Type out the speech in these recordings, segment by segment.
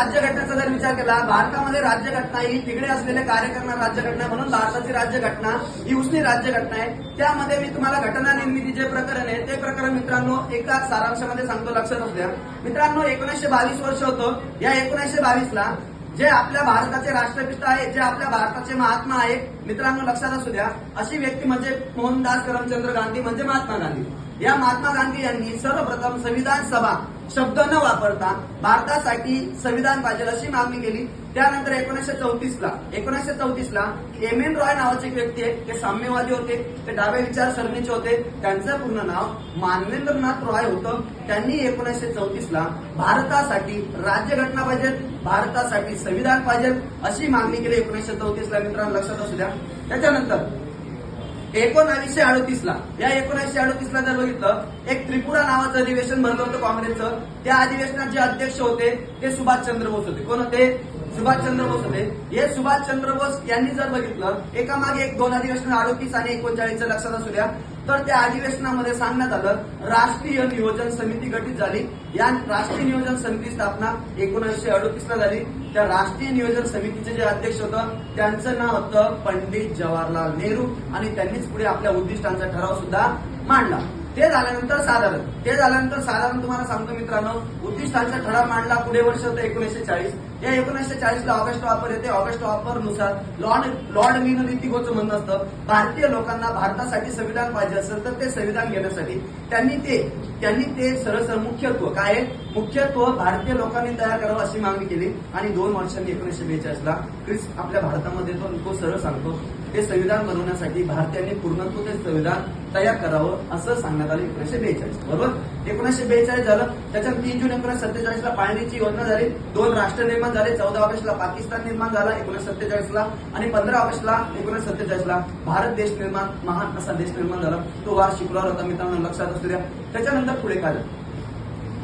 राज्यघटनेचा जर विचार केला भारतामध्ये राज्यघटना ही तिकडे असलेले कार्य राज्यघटना आहे म्हणून भारताची राज्यघटना ही उसनी राज्यघटना आहे. त्यामध्ये मी तुम्हाला घटना निर्मिती जे प्रकरण आहे ते प्रकरण मित्रांनो एकाच सारांशामध्ये सांगतो लक्षात असू द्या. मित्रांनो एकोणीसशे बावीस वर्ष होतं. या एकोणीसशे बावीसला जे आपल्या भारताचे राष्ट्रपिता आहेत जे आपल्या भारताचे महात्मा आहेत मित्रांनो लक्षात असू द्या. अशी व्यक्ती म्हणजे मोहनदास करमचंद्र गांधी म्हणजे महात्मा गांधी. या महात्मा गांधी यांनी सर्वप्रथम संविधान सभा शब्द न वापरता भारतासाठी संविधान पाहिजे अशी मागणी केली. त्यानंतर एकोणीसशे चौतीस ला एकोणीसशे चौतीस ला एम एन रॉय नावाचे एक व्यक्ती आहे ते साम्यवादी होते ते डाव्या विचारसरणीचे होते. त्यांचं पूर्ण नाव मानवेंद्रनाथ रॉय होतं. त्यांनी एकोणीसशे चौतीस ला भारतासाठी राज्यघटना पाहिजे भारतासाठी संविधान पाहिजे अशी मागणी केली एकोणीसशे चौतीस ला मित्रांनो लक्षात असू द्या. त्याच्यानंतर एकोणावीसशे अडतीस ला या एकोणीसशे अडतीस ला जर बघितलं एक त्रिपुरा नावाचं अधिवेशन भरलं होतं काँग्रेसचं. त्या अधिवेशनाचे अध्यक्ष होते ते सुभाषचंद्र बोस होते. कोण होते? सुभाषचंद्र बोस होते. हे सुभाषचंद्र बोस यांनी जर बघितलं एकामागे एक दोन अधिवेशन अडतीस आणि एकोणचाळीसच्या लक्षात असू द्या. तर त्या अधिवेशनामध्ये सांगण्यात आलं राष्ट्रीय नियोजन समिती गठीत झाली. या राष्ट्रीय नियोजन समिती स्थापना एकोणीसशे अडोतीस ला झाली. त्या राष्ट्रीय नियोजन समितीचे जे अध्यक्ष होतं त्यांचं नाव होतं पंडित जवाहरलाल नेहरू आणि त्यांनीच पुढे आपल्या उद्दिष्टांचा ठराव सुद्धा मांडला. ते झाल्यानंतर साधारण ते झाल्यानंतर साधारण तुम्हाला सांगतो मित्रांनो उद्दिष्टांचा ठराव मांडला पुढे वर्ष होतं एकोणीसशे चाळीस. या एकोणीसशे चाळीस ला ऑगस्ट ऑफर येते. ऑगस्ट ऑफरनुसार लॉर्ड लॉर्ड लीन म्हणणं असतं भारतीय लोकांना भारतासाठी संविधान पाहिजे असेल तर ते संविधान घेण्यासाठी. त्यांनी ते त्यांनी ते सरळ मुख्यत्व काय आहे? मुख्यत्व भारतीय लोकांनी तयार करावं अशी मागणी केली. आणि दोन वर्षांनी एकोणीसशे बेचाळीस ला क्रिस आपल्या भारतामध्ये तो तो सरळ सांगतो ते संविधान बनवण्यासाठी भारतीयांनी पूर्णत्व ते संविधान तयार करावं असं सांगण्यात आलं. एकोणीसशे बेचाळीस बरोबर? एकोणीसशे बेचाळीस झालं. त्याच्यात तीन जून एकोणीसशे सत्तेचाळीस ला पाळणीची योजना झाली. दोन राष्ट्र निर्माण झाले. चौदा ऑगस्टला पाकिस्तान निर्माण झाला एकोणीसशे सत्तेचाळीस ला आणि पंधरा ऑगस्टला एकोणीसशे सत्तेचाळीस ला भारत देश निर्माण महान असा देश निर्माण झाला. तो वार शुक्रवार होता मित्रांनो लक्षात असू द्या. त्याच्यानंतर पुढे काय झालं?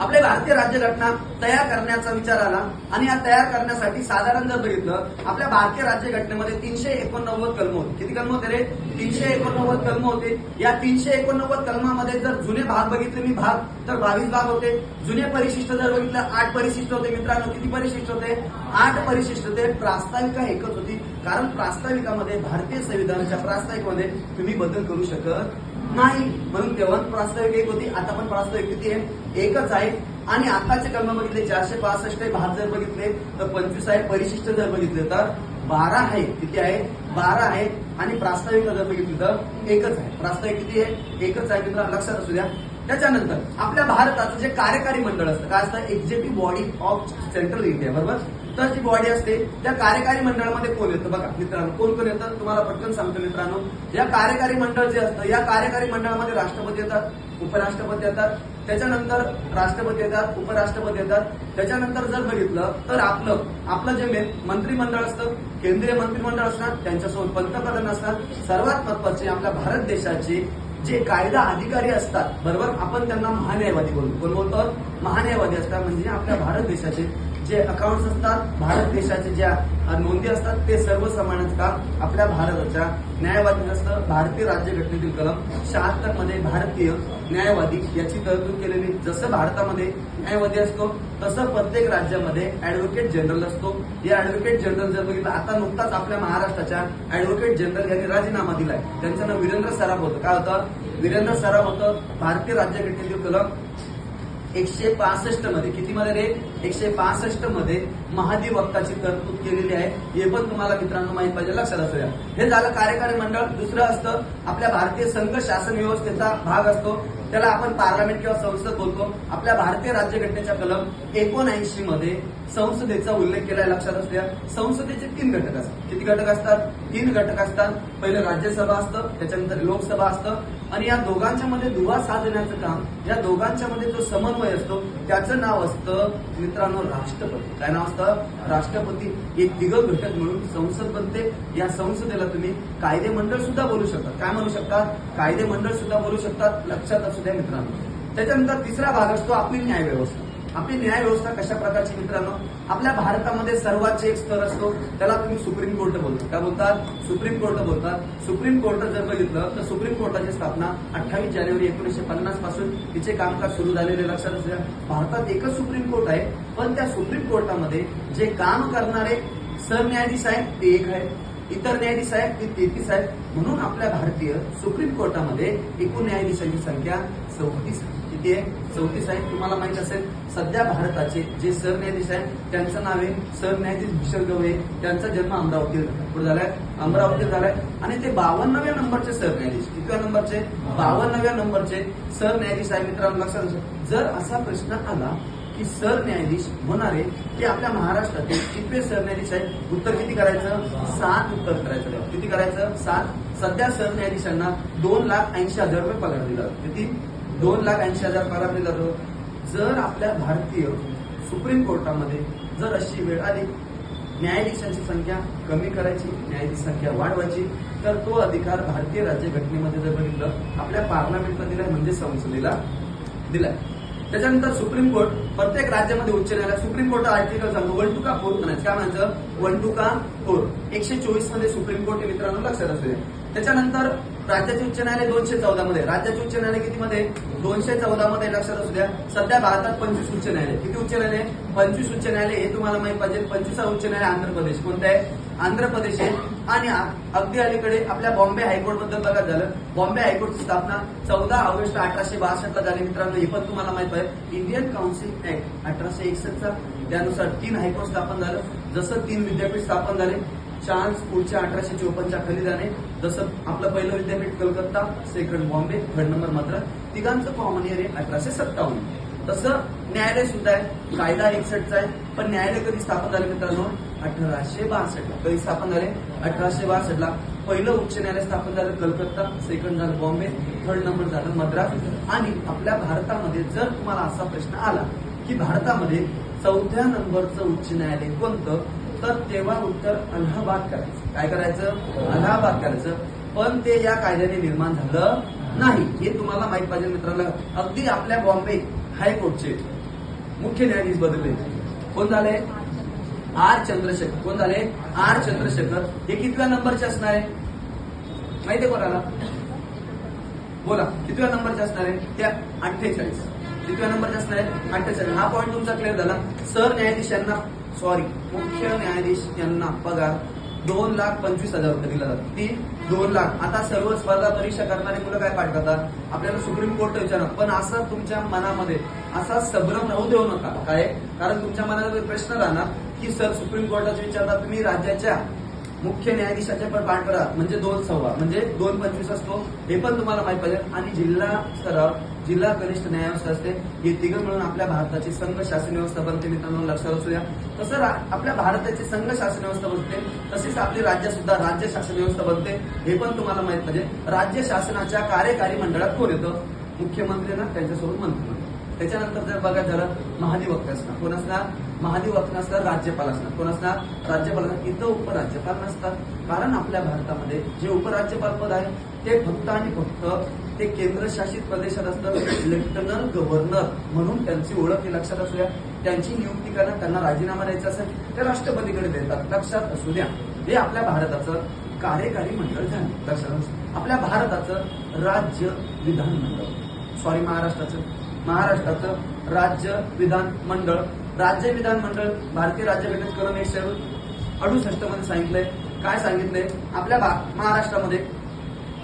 आपले भारतीय राज्यघटना तयार करण्याचा विचार आला आणि या तयार करण्यासाठी साधारण जर बघितलं आपल्या भारतीय राज्यघटनेमध्ये तीनशे एकोणनव्वद कलम होते. किती कलम होते रे? तीनशे एकोणनव्वद कलम होते. या तीनशे एकोणनव्वद कलमामध्ये जर जुने भाग बघितले मी भाग तर बावीस भाग होते. जुने परिशिष्ट जर बघितलं आठ परिशिष्ट होते. मित्रांनो किती परिशिष्ट होते? आठ परिशिष्ट होते प्रास्ताविका एकच होती. कारण प्रास्ताविकामध्ये भारतीय संविधानाच्या प्रास्ताविकामध्ये तुम्ही बदल करू शकत नाही. म्हणून तेव्हा प्रास्ताविक एक होती आता पण प्रास्ताविक किती आहे? एकच आहे. आणि आताचे कलम बघितले चारशे पासष्ट आहे भाग जर बघितले तर पंचवीस आहे परिशिष्ट जर बघितले तर बारा आहे. किती आहे? बारा आहे. आणि प्रास्ताविक जर बघितली तर एकच आहे. प्रास्ताविक किती आहे? एकच आहे मित्रांनो. लक्षात असू द्या. त्याच्यानंतर आपल्या भारताचं जे कार्यकारी मंडळ असतं काय असतं? Executive body of central India बरोबर? तर जी बॉडी असते त्या कार्यकारी मंडळामध्ये कोण येतं बघा मित्रांनो कोण कोण येतं? तुम्हाला पटकन सांगतो मित्रांनो. या कार्यकारी मंडळ जे असतं या कार्यकारी मंडळामध्ये राष्ट्रपती येतात उपराष्ट्रपती येतात त्याच्यानंतर राष्ट्रपती येतात उपराष्ट्रपती येतात. त्याच्यानंतर जर बघितलं तर आपलं आपलं जे मे- मंत्रिमंडळ असतं केंद्रीय मंत्रिमंडळ असतात त्यांच्यासोबत पंतप्रधान असतात सर्वात महत्त्वाचे आपल्या भारत देशाचे जे कायदा अधिकारी असतात बरोबर? आपण त्यांना महान्यायवादी बोलतो कोण बोलतो? महान्यायवादी असतात म्हणजे आपल्या भारत देशाचे जे अकाउंट्स असतात भारत देशाचे ज्या नोंदी असतात ते सर्व समानच काम आपल्या भारताच्या न्यायवादी असतं भारतीय राज्यघटनेतील कलम शहात्तरमध्ये भारतीय न्यायवादी याची तरतूद केलेली. जसं भारतामध्ये न्यायवादी असतो तसं प्रत्येक राज्यामध्ये अॅडव्होकेट जनरल असतो. या अॅडव्होकेट जनरल जर बघितलं आता नुकताच आपल्या महाराष्ट्राच्या अॅडव्होकेट जनरल यांनी राजीनामा दिलाय. त्यांचं नाव वीरेंद्र सराफ होतं. काय होतं? वीरेंद्र सराफ होतं भारतीय राज्यघटनेतील कलम एकशे पासष्टमध्ये किती मध्ये रे? एकशे पासष्टमध्ये महाधिवक्ताची तरतूद केलेली आहे. हे पण तुम्हाला मित्रांनो माहीत पाहिजे. लक्षात असू द्या. हे झालं कार्यकारी मंडळ. दुसरं असतं आपल्या भारतीय संघ शासन व्यवस्थेचा भाग असतो. त्याला आपण पार्लमेंट किंवा संसद बोलतो. आपल्या भारतीय राज्यघटनेच्या कलम एकोणऐंशी मध्ये संसदेचा उल्लेख केलाय लक्षात असू द्या. संसदेचे तीन घटक असतात. किती घटक असतात? तीन घटक असतात. पहिलं राज्यसभा असतं. त्याच्यानंतर लोकसभा असतं. आणि या दोघांच्या मध्ये दुवा साधण्याचं काम या दोघांच्या मध्ये जो समन्वय असतो त्याचं नाव असतं मित्रांनो राष्ट्रपती. काय नाव असतं? राष्ट्रपती. एक तिघ घटक म्हणून संसद बनते. या संसदेला तुम्ही कायदे मंडळ सुद्धा बोलू शकतात काय म्हणू शकतात कायदे मंडळ सुद्धा बोलू शकतात लक्षात असू द्या मित्रांनो. त्याच्यानंतर तिसरा भाग असतो आपली न्यायव्यवस्था. आपली न्याय व्यवस्था कशा प्रकारची मित्रांनो? आपल्या भारतामध्ये सर्वात एक स्तर असतो त्याला तुम्ही सुप्रीम कोर्ट बोलता. काय बोलतात सुप्रीम कोर्ट बोलतात सुप्रीम कोर्ट जर बघितलं तर सुप्रीम कोर्टाची स्थापना अठ्ठावीस जानेवारी एकोणीसशे पन्नासपासून तिचे कामकाज सुरू झालेले लक्षात असल्या भारतात एकच सुप्रीम कोर्ट आहे पण त्या सुप्रीम कोर्टामध्ये जे काम करणारे सरन्यायाधीश आहेत ते एक आहेत. इतर न्यायाधीश आहेत ते तेहतीस आहेत म्हणून आपल्या भारतीय सुप्रीम कोर्टामध्ये एकूण न्यायाधीशांची संख्या चौतीस किती आहे? चौतीस आहे. तुम्हाला माहीत असेल सध्या भारताचे जे सरन्यायाधीश आहेत त्यांचं नाव आहे सरन्यायाधीश भूषण गवई. त्यांचा जन्म अमरावती कुठे झालाय अमरावतीत झालाय. आणि ते बावन्नव्या नंबरचे सरन्यायाधीश. कितव्या नंबरचे? बावन्नव्या नंबरचे सरन्यायाधीश आहे मित्रांनो लक्षात जर असा प्रश्न आला की सरन्यायाधीश होणारे ते आपल्या महाराष्ट्रातील कितवे सरन्यायाधीश आहेत. उत्तर किती करायचं? सात उत्तर करायचं. किती करायचं? सात. सध्या सरन्यायाधीशांना दोन लाख ऐंशी हजार रुपये पगार दिला जातो. किती? दोन लाख ऐंशी हजार पगार दिला जातो. जर आपल्या भारतीय सुप्रीम कोर्टामध्ये जर अशी वेळ आली न्यायाधीशांची संख्या कमी करायची न्यायाधीश संख्या वाढवायची तर तो अधिकार भारतीय राज्यघटनेमध्ये जर बघितलं आपल्या पार्लमेंटला दिलाय म्हणजे संसदेला दिलाय. त्याच्यानंतर सुप्रीम कोर्ट प्रत्येक राज्यामध्ये उच्च न्यायालय सुप्रीम कोर्ट आर्टिकल सांगतो. वन टू का फोर म्हणायचं? काय म्हणायचं? वन टू का फोर एकशे चोवीसमध्ये सुप्रीम कोर्ट हे मित्रांनो लक्षात असू दे. त्याच्यानंतर राज्याचे उच्च न्यायालय दोनशे चौदा मध्ये. राज्याचे उच्च न्यायालय किती मध्ये दोनशे चौदा मध्ये लक्षात असू द्या. सध्या भारतात पंचवीस उच्च न्यायालय. किती उच्च न्यायालय? पंचवीस उच्च न्यायालय हे तुम्हाला माहिती पाहिजे. पंचवीस उच्च न्यायालय आंध्र प्रदेश. कोणतं आहे? आंध्र प्रदेश आहे. आणि अगदी अलीकडे आपल्या बॉम्बे हायकोर्टबद्दल बघा झालं. बॉम्बे हायकोर्टची स्थापना चौदा ऑगस्ट अठराशे बासष्टला झाली. मित्रांनो हे पण तुम्हाला माहीत आहे. इंडियन काउन्सिल ऍक्ट अठराशे एकसष्टचा त्यानुसार तीन हायकोर्ट स्थापन झालं. जसं तीन विद्यापीठ स्थापन झाले चान्स पुढच्या अठराशे चोपन्नच्या खाली जाणे जसं आपलं पहिलं विद्यापीठ Calcutta second Bombay third number मात्र तिघांचं कॉमन इयर आहे अठराशे सत्तावन्न. तसं न्यायालय सुद्धा आहे. कायदा एकसष्टचा आहे. पण न्यायालय कधी स्थापन झाले मित्रांनो? अठराशे बासष्ट कधी स्थापन झाले? अठराशे बासष्ट ला पहिलं उच्च न्यायालय स्थापन झालं कलकत्ता सेकंड झालं बॉम्बे थर्ड नंबर झालं मद्रास. आणि आपल्या भारतामध्ये जर तुम्हाला असा प्रश्न आला की भारतामध्ये चौथ्या नंबरचं उच्च न्यायालय कोणतं तर तेव्हा उत्तर अलाहाबाद करायचं. काय करायचं? अलाहाबाद करायचं. पण ते या कायद्याने निर्माण झालं नाही. हे तुम्हाला माहीत पाहिजे मित्रांनो. अगदी आपल्या बॉम्बे हायकोर्टचे मुख्य न्यायाधीश बदलले. कोण झाले? आर चंद्रशेखर. कोण झाले? आर चंद्रशेखर. हे कितव्या नंबरचे असणार आहे? माहितीये कोणाला? बोला. कितव्या नंबरचे असणार आहे? त्या अठ्ठेचाळीस. कितव्या नंबरचे असणार आहे? अठ्ठेचाळीस. हा पॉईंट तुमचा क्लिअर झाला. सर न्यायाधीश यांना सॉरी मुख्य न्यायाधीश यांना पगार दोन लाख पंचवीस हजार रुपये दिला जातो ती दोन लाख. आता सर्व स्पर्धा परीक्षा करणारे मुलं काय पाठ करतात? आपल्याला सुप्रीम कोर्ट विचारणार पण असं तुमच्या मनामध्ये असा संभ्रम राहू देऊ नका. काय? कारण तुमच्या मनामध्ये प्रश्न राहणार की सर सुप्रीम कोर्टाचे विचारता तुम्ही राज्याच्या मुख्य न्यायाधीशाचे पण पाठ करा. म्हणजे दोन सव्वा. म्हणजे दोन पंचवीस असतो हे पण तुम्हाला माहीत पाहिजे. आणि जिल्हा स्तरावर जिल्हा कनिष्ठ न्यायालय असते. हे तिघं मिळून आपल्या भारताची संघ शासन व्यवस्था बनते मित्रांनो. लक्षात असू द्या तसं रा- आपल्या भारताची संघ शासन व्यवस्था बनते. तसेच आपली राज्य सुद्धा राज्य शासन व्यवस्था बनते. हे पण तुम्हाला माहीत पाहिजे राज्य शासनाच्या कार्यकारी मंडळात कोण येतं? मुख्यमंत्री ना त्यांच्यासोबत मंत्री त्याच्यानंतर जर बघायचं झालं महाधिवक्ता असणार. कोण असणार? महाधिवक्ता असणार राज्यपाल असणार. कोण असणार? राज्यपाल असणार. इथं उपराज्यपाल नसतात. कारण आपल्या भारतामध्ये जे उपराज्यपाल पद आहे ते फक्त आणि फक्त ते केंद्रशासित प्रदेशात असतं लेफ्टनंट गव्हर्नर म्हणून त्यांची ओळख ही लक्षात असू द्या. त्यांची नियुक्ती करणं त्यांना राजीनामा द्यायचा असेल ते राष्ट्रपतीकडे देतात. लक्षात असू द्या. हे आपल्या भारताचं कार्यकारी मंडळ झालं. लक्षात असू आपल्या भारताचं राज्य विधानमंडळ. सॉरी महाराष्ट्राचं. महाराष्ट्राचं राज्य विधान मंडळ राज्य विधान मंडळ भारतीय राज्यघटनेत कलम एकशे अडुसष्टमध्ये सांगितलंय. काय सांगितलंय? आपल्या महाराष्ट्रामध्ये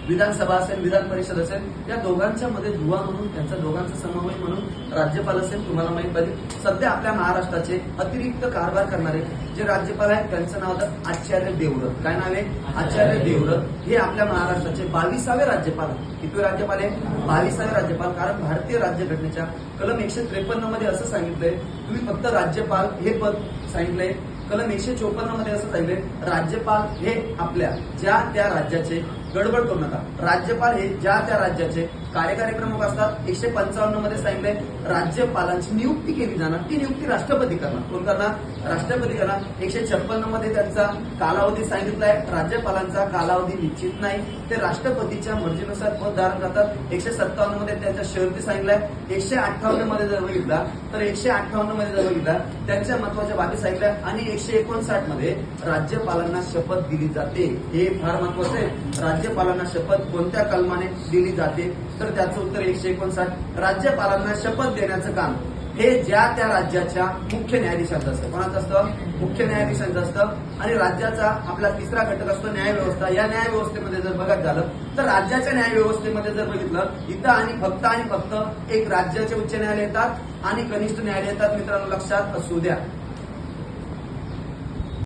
विधानसभा असेल विधान परिषद असेल या दोघांच्या मध्ये दुवा म्हणून त्यांचा दोघांचा समन्वय म्हणून राज्यपाल असेल तुम्हाला माहीत पाहिजे सध्या आपल्या महाराष्ट्राचे अतिरिक्त कारभार करणारे जे राज्यपाल आहेत त्यांचं नाव होतं आचार्य देवव्रत. काय नाव आहे? आचार्य देवव्रत. हे आपल्या महाराष्ट्राचे बावीसावे राज्यपाल किती राज्यपाल आहे बावीसावे राज्यपाल. कारण भारतीय राज्यघटनेच्या कलम एकशे त्रेपन्नमध्ये असं सांगितलंय तुम्ही फक्त राज्यपाल हे पद सांगितलंय. कलम एकशे चोपन्नमध्ये असं सांगितलंय राज्यपाल हे आपल्या ज्या त्या राज्याचे गडबड करू नका. राज्यपाल हे ज्या त्या राज्याचे कार्यकारी प्रमुख असतात एकशे पंचावन्नमध्ये सांगितले राज्यपालांची नियुक्ती केली जाणार. ती नियुक्ती राष्ट्रपती करणार. कोण करणार? राष्ट्रपती करणार. एकशे छप्पन्नमध्ये त्यांचा कालावधी सांगितलाय. राज्यपालांचा कालावधी निश्चित नाही. ते राष्ट्रपतीच्या मर्जीनुसार पद धारण करतात. एकशे सत्तावन्नमध्ये त्यांच्या शर्ती सांगितलाय. एकशे अठ्ठावन्नमध्ये जर बघितला तर एकशे अठ्ठावन्नमध्ये जर बघितला त्यांच्या महत्त्वाच्या बाबी सांगितल्या. आणि एकशे एकोणसाठमध्ये राज्यपालांना शपथ दिली जाते. हे फार महत्वाचं आहे. राज्यपालांना शपथ कोणत्या कलमाने दिली जाते? तर त्याचं उत्तर एकशे एकोणसाठ. राज्यपालांना शपथ देण्याचं काम हे ज्या त्या राज्याच्या मुख्य न्यायाधीशांचं असतं. कोणाचं असतं? मुख्य न्यायाधीशांचं असतं. आणि राज्याचा आपला तिसरा घटक असतो न्यायव्यवस्था. या न्यायव्यवस्थेमध्ये जर बघत झालं तर राज्याच्या न्यायव्यवस्थेमध्ये जर बघितलं इथं आणि फक्त आणि फक्त एक राज्याचे उच्च न्यायालय येतात आणि कनिष्ठ न्यायालय येतात. मित्रांनो लक्षात असू द्या.